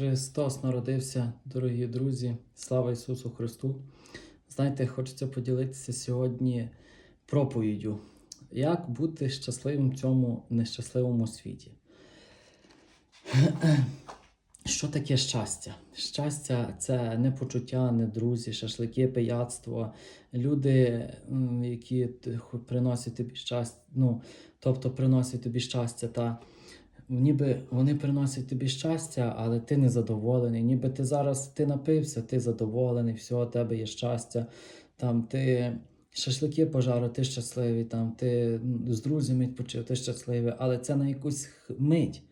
Христос народився, дорогі друзі, слава Ісусу Христу. Знаєте, хочеться поділитися сьогодні проповіддю, як бути щасливим в цьому нещасливому світі. Що таке щастя? Щастя це не почуття, не друзі, шашлики, пияцтво, люди, які приносять тобі щастя, ну, тобто приносять тобі щастя, та ніби вони приносять тобі щастя, але ти не задоволений. Ніби ти зараз ти напився, ти задоволений, все, у тебе є щастя. Там ти шашлики пожарив, ти щасливий, там ти з друзями відпочив, ти щасливий, але це на якусь мить.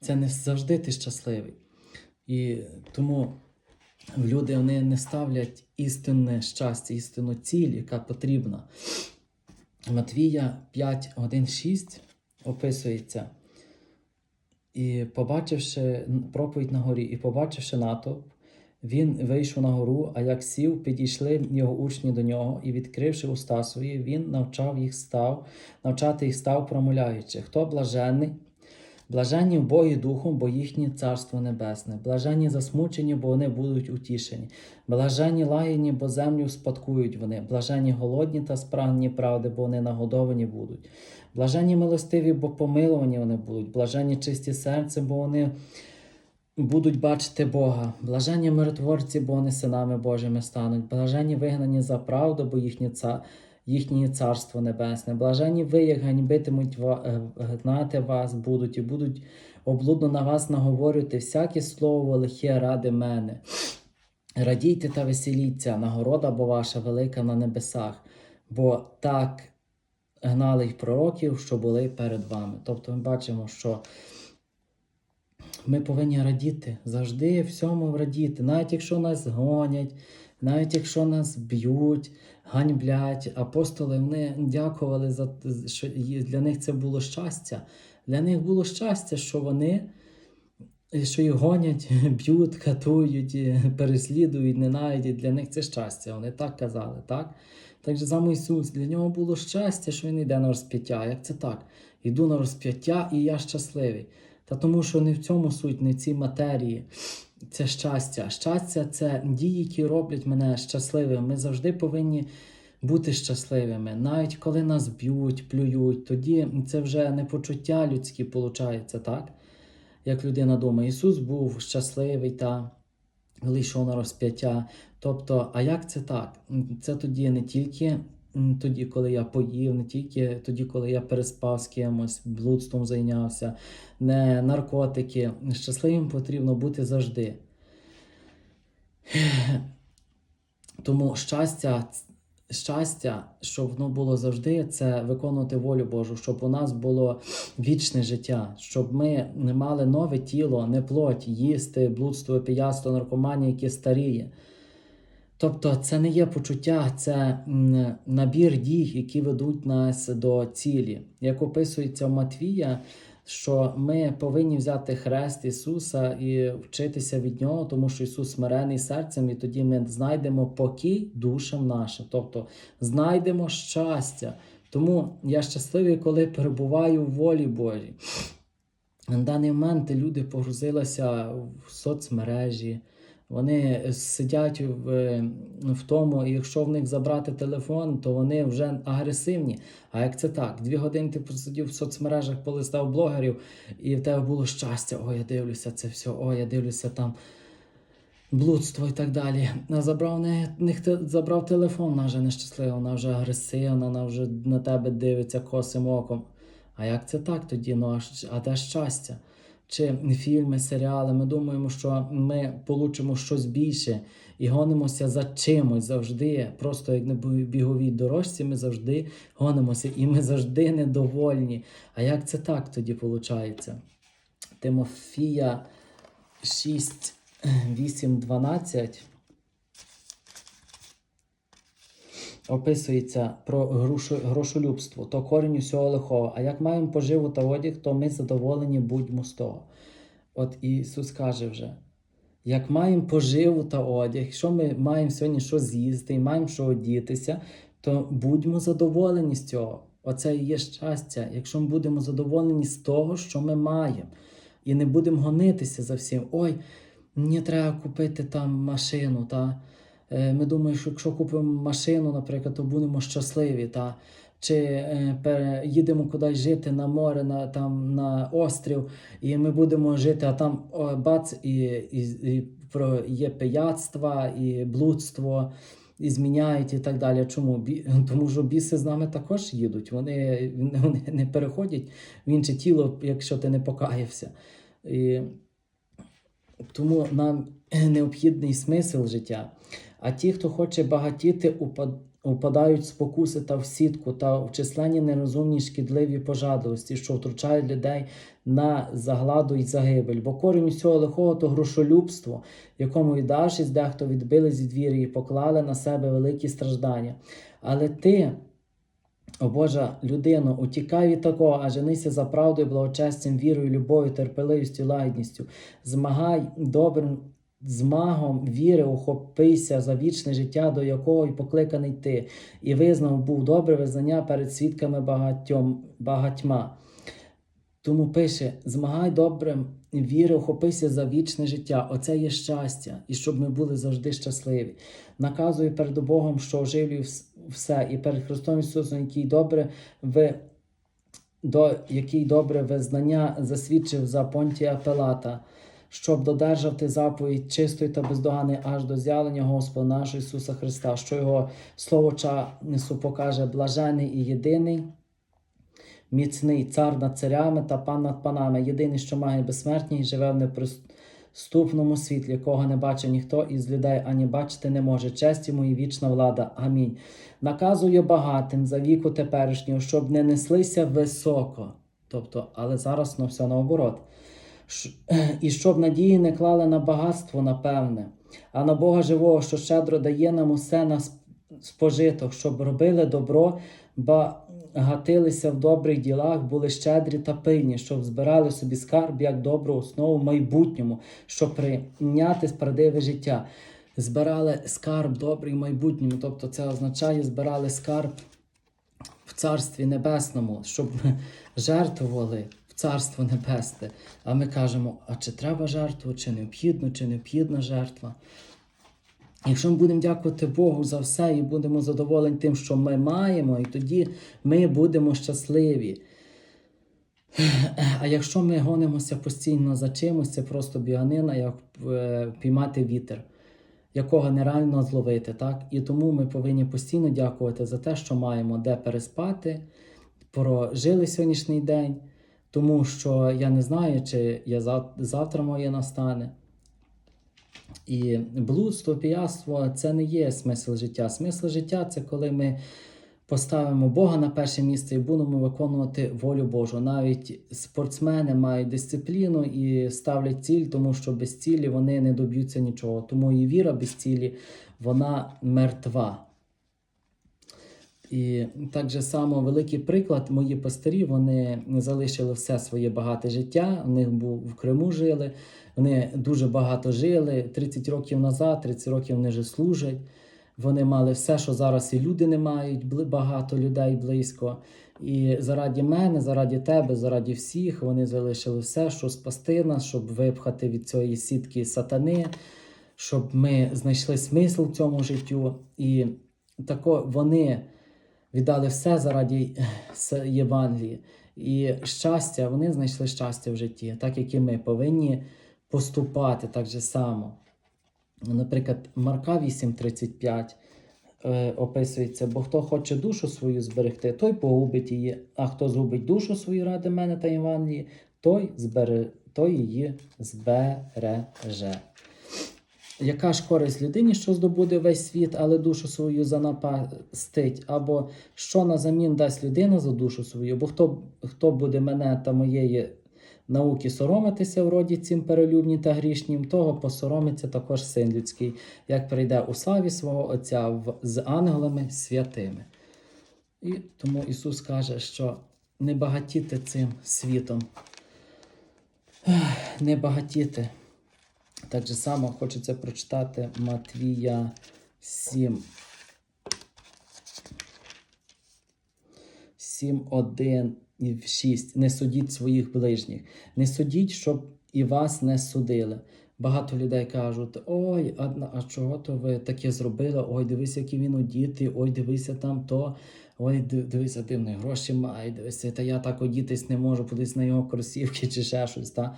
Це не завжди ти щасливий. І тому люди вони не ставлять істинне щастя, істинну ціль, яка потрібна. Матвія 5, 1, 6 описується. І побачивши проповідь на горі, і побачивши натовп, він вийшов на гору, а як сів, підійшли його учні до нього, і, відкривши уста свої, він навчав їх став, навчати їх став, промовляючи, хто блаженний, Блаженні Богі Духом, бо їхнє Царство Небесне, блаженні засмучені, бо вони будуть утішені, блаженні лагідні, бо землю спадкують вони, блаженні голодні та спрагнені правди, бо вони нагодовані будуть. Блаженні милостиві, бо помилувані вони будуть, блаженні чисті серцем, бо вони будуть бачити Бога, блаженні миротворці, бо вони синами Божими стануть, блаженні вигнані за правду, бо їхнє царство. Їхнє царство небесне, блаженні ви, як ганьбитимуть е, гнати вас будуть і будуть облудно на вас наговорювати всяке слово лихе ради мене. Радійте та веселіться, нагорода бо ваша велика на небесах, бо так гнали й пророків, що були перед вами. Тобто ми бачимо, що ми повинні радіти, завжди всьому радіти, навіть якщо нас гонять, навіть якщо нас б'ють, ганьблять. Апостоли вони дякували за що для них це було щастя. Для них було щастя, що вони що їх гонять, б'ють, катують, переслідують, ненавидять. Для них це щастя. Вони так казали, так? Так же саме Ісус, для нього було щастя, що він йде на розп'яття. Як це так? Йду на розп'яття і я щасливий. Та тому, що не в цьому суть, не в цій матерії. Це щастя. Щастя це дії, які роблять мене щасливим. Ми завжди повинні бути щасливими. Навіть коли нас б'ють, плюють, тоді це вже не почуття людські, виходить, так? Як людина думає, Ісус був щасливий та коли на розп'яття. Тобто, а як це так? Це тоді не тільки тоді, коли я поїв, не тільки тоді, коли я переспав з кимось, блудством зайнявся, не наркотики. Щасливим потрібно бути завжди. Тому щастя, щастя, щоб воно було завжди, це виконувати волю Божу, щоб у нас було вічне життя, щоб ми не мали нове тіло, не плоть, їсти, блудство, пияцтво, наркоманія, яке старіє. Тобто це не є почуття, це набір дій, які ведуть нас до цілі. Як описується в Матвія, що ми повинні взяти хрест Ісуса і вчитися від Нього, тому що Ісус смирений серцем, і тоді ми знайдемо покій душам нашим, тобто знайдемо щастя. Тому я щасливий, коли перебуваю в волі Божій. На даний момент люди погрузилися в соцмережі, вони сидять в, в тому, і якщо в них забрати телефон, то вони вже агресивні. А як це так? Дві години ти посидів в соцмережах, полистав блогерів, і в тебе було щастя. О, я дивлюся це все, о, я дивлюся там блудство і так далі. А забрав не, не забрав телефон, вона вже нещаслива, вона вже агресивна, вона вже на тебе дивиться косим оком. А як це так тоді? Ну, а, а де щастя? Чи фільми, серіали, ми думаємо, що ми получимо щось більше і гонимося за чимось завжди. Просто як на біговій дорожці, ми завжди гонимося, і ми завжди недовольні. А як це так тоді виходить? Тимофія 6, 8, 12 описується про грошолюбство, то корінь усього лихого. А як маємо поживу та одяг, то ми задоволені будьмо з того. От Ісус каже вже: як маємо поживу та одяг, якщо ми маємо сьогодні що з'їсти і маємо що одітися, то будьмо задоволені з цього. Оце і є щастя, якщо ми будемо задоволені з того, що ми маємо, і не будемо гонитися за всім. Ой, мені треба купити там машину. Та? Е, Ми думаємо, що якщо купимо машину, наприклад, то будемо щасливі. Та? Чи е, їдемо кудись жити на море, на, там, на острів, і ми будемо жити, а там о, бац, і, і, і про, є пияцтва, і блудство, і зміняють і так далі. Чому? Бі, тому що біси з нами також їдуть. Вони, вони не переходять в інше тіло, якщо ти не покаявся. І тому нам необхідний смисл життя. А ті, хто хоче багатіти, упадають в спокуси та в сітку та в численні нерозумні шкідливі пожадливості, що втручають людей на загладу й загибель. Бо корінь усього лихого то грошолюбство, якому віддавшись, дехто відбили від віри і поклали на себе великі страждання. Але ти, о Божа людино, утікай від такого, а женися за правдою, благочестям, вірою, любов'ю, терпеливістю, лагідністю. Змагай добрим змагом віри, ухопися за вічне життя, до якого й покликаний ти, і визнав був добре визнання перед свідками багатьом, багатьма. Тому пише: змагай добрим віри, ухопися за вічне життя. Оце є щастя, і щоб ми були завжди щасливі. Наказую перед Богом, що оживлюю все, і перед Христом Ісусом, який добре ви. До який добре визнання засвідчив за Понтія Пилата, щоб додержав ти заповідь чистої та бездоганої аж до з'явлення Господа нашого Ісуса Христа, що Його слово часу покаже блажений і єдиний, міцний цар над царями та пан над панами, єдиний, що має безсмертність, живе в неприступному світлі, якого не бачив ніхто із людей, ані бачити не може. Честь йому і вічна влада. Амінь. Наказую багатим за віку теперішнього, щоб не неслися високо. Тобто, але зараз ну, все наоборот. І щоб надії не клали на багатство, напевне, а на Бога живого, що щедро дає нам усе на спожиток, щоб робили добро, багатилися в добрих ділах, були щедрі та пильні, щоб збирали собі скарб як добру основу в майбутньому, щоб прийняти справедливе життя. Збирали скарб добрий в майбутньому. Тобто це означає, збирали скарб в Царстві Небесному, щоб жертвували Царство Небесне. А ми кажемо, а чи треба жертву, чи необхідно, чи необхідна жертва. Якщо ми будемо дякувати Богу за все і будемо задоволені тим, що ми маємо, і тоді ми будемо щасливі. А якщо ми гонимося постійно за чимось, це просто біганина, як е, піймати вітер, якого нереально зловити. Так? І тому ми повинні постійно дякувати за те, що маємо де переспати, прожили сьогоднішній день, тому що я не знаю, чи я зав- завтра моє настане. І блудство, піяство це не є смисл життя. Смисл життя це коли ми поставимо Бога на перше місце і будемо виконувати волю Божу. Навіть спортсмени мають дисципліну і ставлять ціль, тому що без цілі вони не доб'ються нічого. Тому і віра без цілі вона мертва. І так же само великий приклад, мої пастирі, вони залишили все своє багате життя. У них був в Криму жили, вони дуже багато жили. 30 років назад, 30 років вони вже служать. Вони мали все, що зараз і люди не мають, багато людей близько. І заради мене, заради тебе, заради всіх вони залишили все, що спасти нас, щоб випхати від цієї сітки сатани, щоб ми знайшли смисл в цьому життю. І тако вони віддали все заради Євангелії. І щастя, вони знайшли щастя в житті, так як і ми повинні поступати так же само. Наприклад, Марка 8:35 е, описується: бо хто хоче душу свою зберегти, той погубить її, а хто згубить душу свою ради мене та Євангелії, той, збере, той її збереже. Яка ж користь людині, що здобуде весь світ, але душу свою занапастить? Або що назамін дасть людина за душу свою? Бо хто, хто буде мене та моєї науки соромитися в роді цим перелюбні та грішнім, того посоромиться також син людський, як прийде у славі свого Отця в, з ангелами святими. І тому Ісус каже, що не багатіти цим світом. Не багатіти. Так же само хочеться прочитати Матвія 7. 7, 1 і 6. Не судіть своїх ближніх. Не судіть, щоб і вас не судили. Багато людей кажуть: ой, а, а чого то ви таке зробили? Ой, дивись, які він одіти, ой, дивися там то. Ой, дивися, дивний гроші має, дивися, та я так одітись не можу, подивись на його кросівки чи ще щось. Та?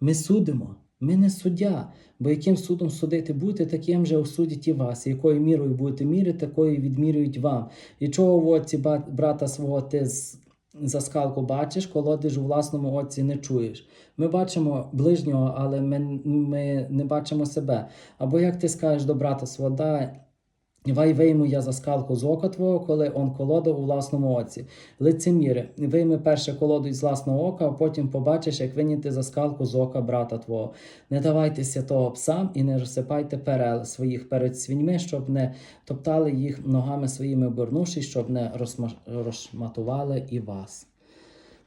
Ми судимо, ми не суддя. Бо яким судом судити будете, таким же осудять і вас. Якою мірою будете мірити, такою відмірюють вам. І чого в оці брата свого ти за скалку бачиш, колодиш у власному оці не чуєш. Ми бачимо ближнього, але ми, ми не бачимо себе. Або як ти скажеш до брата свого, дай, Вай вийму я за скалку з ока твого, коли он колода у власному оці. Лицеміри, вийми перше колоду із власного ока, а потім побачиш, як виняти за скалку з ока брата твого. Не давайтеся того псам і не розсипайте перел своїх перед свиньми, щоб не топтали їх ногами своїми обернувшись, щоб не розшматували і вас.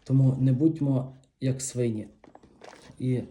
Тому не будьмо як свині. І